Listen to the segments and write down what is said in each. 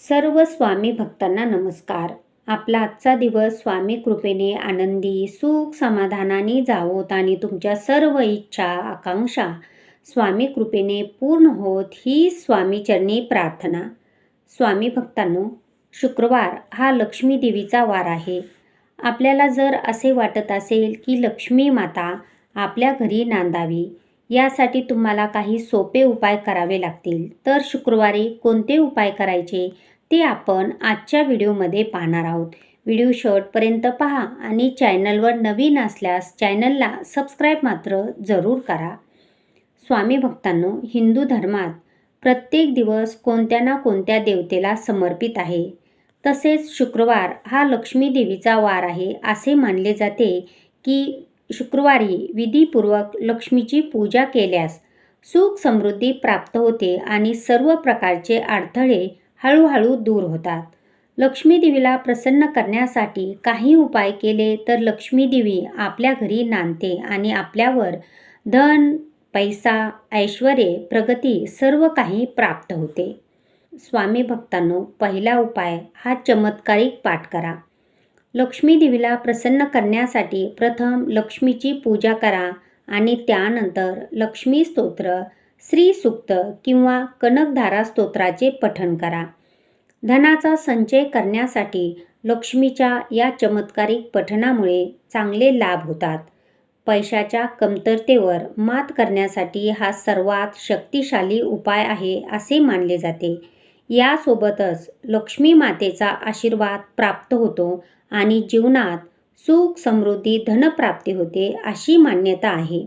सर्व स्वामी भक्तांना नमस्कार. आपला आजचा दिवस स्वामी कृपेने आनंदी सुख समाधानाने जावोत आणि तुमच्या सर्व इच्छा आकांक्षा स्वामी कृपेने पूर्ण होत ही स्वामीचरणी प्रार्थना. स्वामी भक्तांनो शुक्रवार हा लक्ष्मी देवीचा वार आहे. आपल्याला जर असे वाटत असेल की लक्ष्मी माता आपल्या घरी नांदावी यासाठी तुम्हाला काही सोपे उपाय करावे लागतील. तर शुक्रवारी कोणते उपाय करायचे ते आपण आजच्या व्हिडिओमध्ये पाहणार आहोत. व्हिडिओ शॉर्टपर्यंत पहा आणि चॅनलवर नवीन असल्यास चॅनलला सबस्क्राईब मात्र जरूर करा. स्वामी भक्तांनो हिंदू धर्मात प्रत्येक दिवस कोणत्या ना कोणत्या देवतेला समर्पित आहे. तसेच शुक्रवार हा लक्ष्मी देवीचा वार आहे असे मानले जाते की शुक्रवारी विधीपूर्वक लक्ष्मीची पूजा केल्यास सुख समृद्धी प्राप्त होते आणि सर्व प्रकारचे अडथळे हळूहळू दूर होतात. लक्ष्मीदेवीला प्रसन्न करण्यासाठी काही उपाय केले तर लक्ष्मीदेवी आपल्या घरी नांदते आणि आपल्यावर धन पैसा ऐश्वर्ये प्रगती सर्व काही प्राप्त होते. स्वामी भक्तांनो पहिला उपाय हा चमत्कारिक पाठ करा. लक्ष्मी देवीला प्रसन्न करण्यासाठी प्रथम लक्ष्मीची पूजा करा आणि त्यानंतर लक्ष्मी स्तोत्र श्री सुक्त किंवा कनकधारा स्तोत्राचे पठण करा. धनाचा संचय करण्यासाठी लक्ष्मीच्या या चमत्कारिक पठणामुळे चांगले लाभ होतात. पैशाच्या कमतरतेवर मात करण्यासाठी हा सर्वात शक्तिशाली उपाय आहे असे मानले जाते. यासोबतच लक्ष्मी मातेचा आशीर्वाद प्राप्त होतो आणि जीवनात सुख समृद्धी धनप्राप्ती होते अशी मान्यता आहे.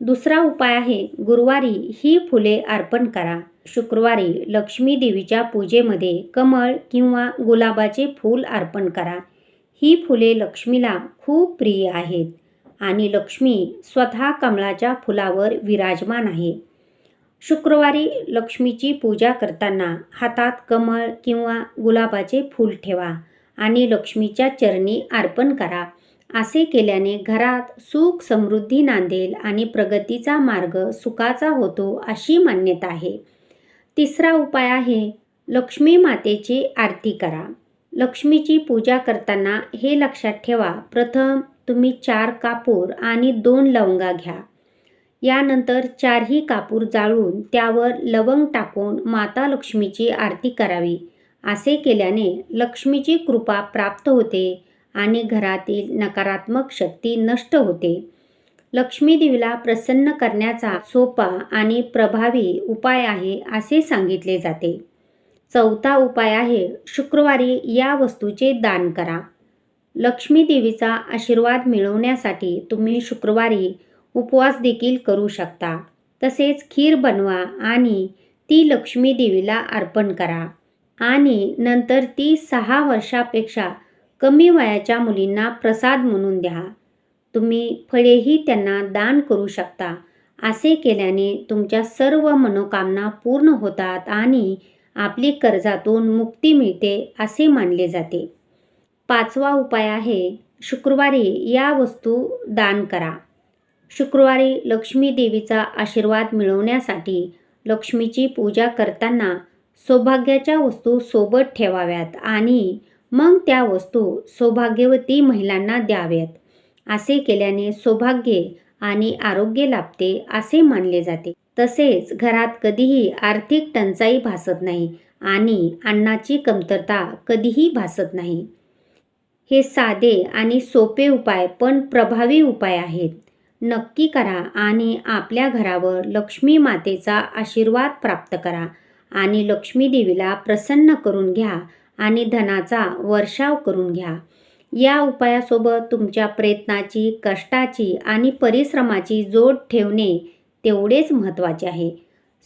दुसरा उपाय आहे गुरुवारी ही फुले अर्पण करा. शुक्रवारी लक्ष्मी देवीच्या पूजेमध्ये कमळ किंवा गुलाबाचे फूल अर्पण करा. ही फुले लक्ष्मीला खूप प्रिय आहेत आणि लक्ष्मी स्वतः कमळाच्या फुलावर विराजमान आहे. शुक्रवारी लक्ष्मीची पूजा करताना हातात कमळ किंवा गुलाबाचे फूल ठेवा. आणि लक्ष्मीच्या चरणी अर्पण करा. असे केल्याने घरात सुख समृद्धी नांदेल आणि प्रगतीचा मार्ग सुखाचा होतो अशी मान्यता आहे. तिसरा उपाय आहे लक्ष्मी मातेची आरती करा. लक्ष्मीची पूजा करताना हे लक्षात ठेवा प्रथम तुम्ही चार कापूर आणि दोन लवंगा घ्या. यानंतर चारही कापूर जाळून त्यावर लवंग टाकून माता लक्ष्मीची आरती करावी. असे केल्याने लक्ष्मीची कृपा प्राप्त होते आणि घरातील नकारात्मक शक्ती नष्ट होते. लक्ष्मीदेवीला प्रसन्न करण्याचा सोपा आणि प्रभावी उपाय आहे असे सांगितले जाते. चौथा उपाय आहे शुक्रवारी या वस्तूचे दान करा. लक्ष्मीदेवीचा आशीर्वाद मिळवण्यासाठी तुम्ही शुक्रवारी उपवास देखील करू शकता. तसेच खीर बनवा आणि ती लक्ष्मीदेवीला अर्पण करा. आणि नंतर ती सहा वर्षापेक्षा कमी वयाच्या मुलींना प्रसाद म्हणून द्या. तुम्ही फळेही त्यांना दान करू शकता. असे केल्याने तुमच्या सर्व मनोकामना पूर्ण होतात आणि आपली कर्जातून मुक्ती मिळते असे मानले जाते. पाचवा उपाय आहे शुक्रवारी या वस्तू दान करा. शुक्रवारी लक्ष्मी देवीचा आशीर्वाद मिळवण्यासाठी लक्ष्मीची पूजा करताना सौभाग्याच्या वस्तू सोबत ठेवाव्यात आणि मग त्या वस्तू सौभाग्यवती महिलांना द्याव्यात. असे केल्याने सौभाग्य आणि आरोग्य लाभते असे मानले जाते. तसेच घरात कधीही आर्थिक टंचाई भासत नाही आणि अन्नाची कमतरता कधीही भासत नाही. हे साधे आणि सोपे उपाय पण प्रभावी उपाय आहेत. नक्की करा आणि आपल्या घरावर लक्ष्मी मातेचा आशीर्वाद प्राप्त करा. आणि लक्ष्मीदेवीला प्रसन्न करून घ्या आणि धनाचा वर्षाव करून घ्या. या उपायासोबत तुमच्या प्रयत्नाची कष्टाची आणि परिश्रमाची जोड ठेवणे तेवढेच महत्त्वाचे आहे.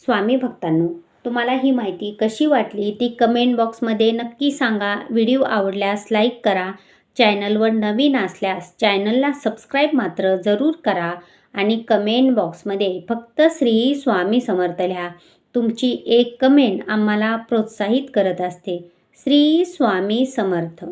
स्वामी भक्तांनो तुम्हाला ही माहिती कशी वाटली ती कमेंट बॉक्समध्ये नक्की सांगा. व्हिडिओ आवडल्यास लाईक करा. चॅनलवर नवीन असल्यास चॅनलला सबस्क्राईब मात्र जरूर करा आणि कमेंट बॉक्समध्ये फक्त श्री स्वामी समर्थ लिहा. तुमची एक कमेंट आम्हाला प्रोत्साहित करत असते. श्री स्वामी समर्थ.